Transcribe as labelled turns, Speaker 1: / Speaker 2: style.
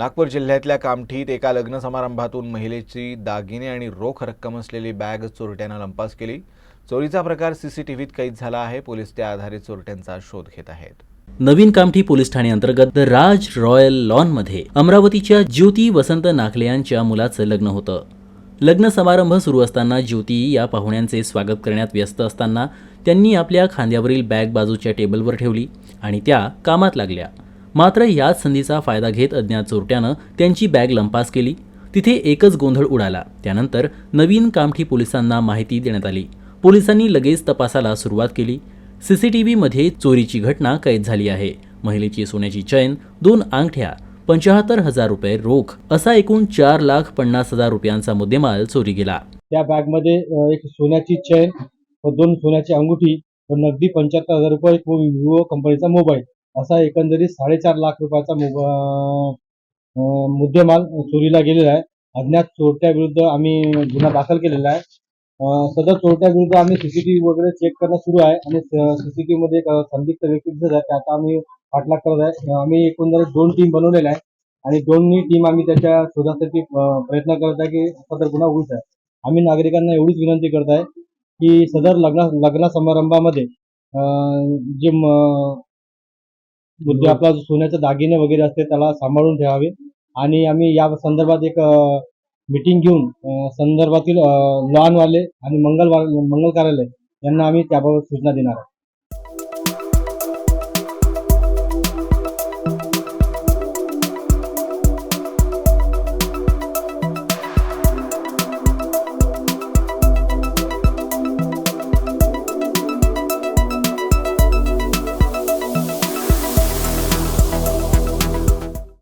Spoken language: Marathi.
Speaker 1: नागपूर जिल्ह्यातल्या कामठीत एका लग्न समारंभातून महिलेची दागिने आणि रोख रक्कम असलेली बॅग चोरट्यानं लंपास केली. चोरीचा प्रकार सीसीटीव्हीत कैद झाला आहे. पोलीस त्या आधारे चोरट्यांचा शोध घेत आहेत.
Speaker 2: नवीन कामठी पोलीस ठाणे अंतर्गत द राज रॉयल लॉनमध्ये अमरावतीच्या ज्योती वसंत नाखले यांच्या मुलाचं लग्न होतं. लग्न समारंभ सुरू असताना ज्योती या पाहुण्यांचे स्वागत करण्यात व्यस्त असताना त्यांनी आपल्या खांद्यावरील बॅग बाजूच्या टेबलवर ठेवली आणि त्या कामात लागल्या. मात्र याच संधीचा फायदा घेत अज्ञात चोरट्यानं त्यांची बॅग लंपास केली. तिथे एकच गोंधळ उडाला. त्यानंतर नवीन कामठी पोलिसांना माहिती देण्यात आली. पोलिसांनी लगेच तपासाला सुरुवात केली. सीसीटीव्हीमध्ये चोरीची घटना कैद झाली आहे. महिलेची सोन्याची चैन दोन अंगठ्या पंचाहत्तर हजार रुपये रोख असा एकूण चार लाख पन्नास हजार रुपयांचा मुद्देमाल चोरी गेला.
Speaker 3: त्या बॅगमध्ये एक सोन्याची चैन व दोन सोन्याची अंगुठी व नगदी पंच्याहत्तर हजार रुपये व विवो कंपनीचा मोबाईल. असा एकंदरीत साडेचार लाख रुपयाचा मुद्देमाल चोरीला गेलेला आहे. अज्ञात चोरट्या विरुद्ध आम्ही गुन्हा दाखल केलेला आहे. सदर चोरट्या विरुद्ध आम्ही सीसीटीव्ही वगैरे चेक करणं सुरू आहे आणि सीसीटीव्ही मध्ये एक संदिग्ध व्यक्ती दिसत आहे. त्याचा आम्ही पाठलाग करत आहे. आम्ही एकंदरीत दोन टीम बनवलेल्या आहे आणि दोन्ही टीम आम्ही त्याच्या शोधासाठी प्रयत्न करत आहे की सदर गुन्हा उघडीस आहे आम्ही नागरिकांना एवढीच विनंती करत आहे की सदर लग्न लग्न समारंभामध्ये जे मुद्दे आपला जो सोन्याचे दागिने वगैरे असते त्याला सांभाळून ठेवावे. आणि आम्ही या संदर्भात एक मीटिंग घेऊन संदर्भातील लॉनवाले आणि मंगल मंगल कार्यालय यांना आम्ही त्याबाबत सूचना देणार आहे